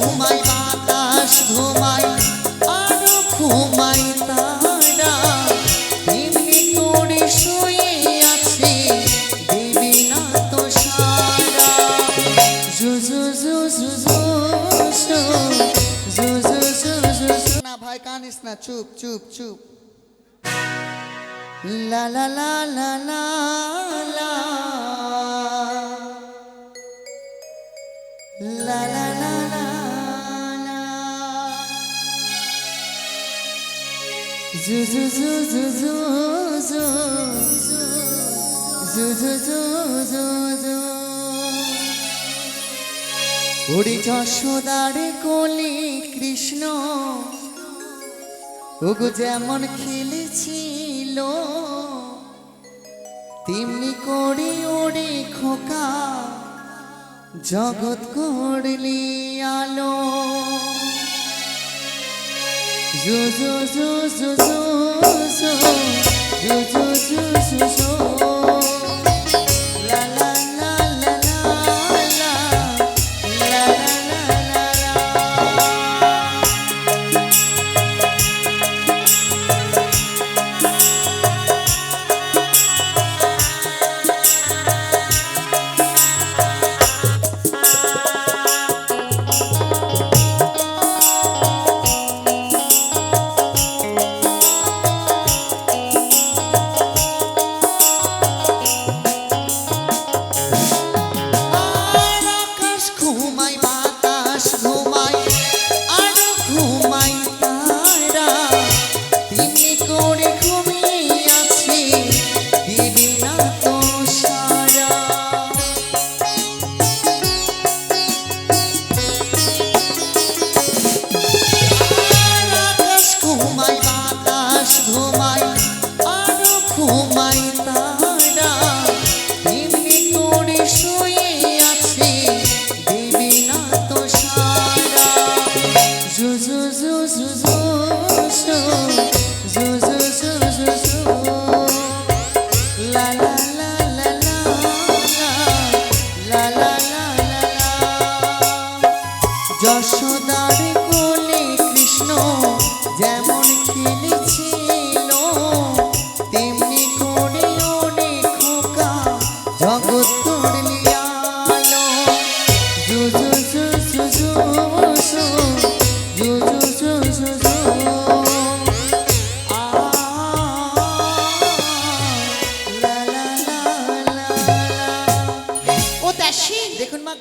ঘুমায় আছে না চুপ চুপ চুপ লা লা লা লা লা লা la la la la যশোদারে কোলে কৃষ্ণ ওগো যেমন খেলেছিল তেমনি করে ওরে খোকা জগৎ করলি আলো। zo zo zo zo zo. ঘুমাই আর আছে দেবে না তো সারা জু জু জু জু জু জু জু জু জু জু জু লা লা লা লা লা লা লা লা লা লা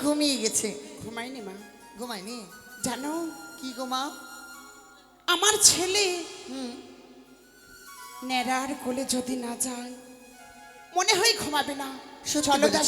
ঘুমিয়ে গেছে। ঘুমায়নি মা? ঘুমায়নি? জানো? কি গো মা? আমার ছেলে ন্যাড়ার কোলে যদি না যায় মনে হয় ঘুমাবে না। চলো। দাসী।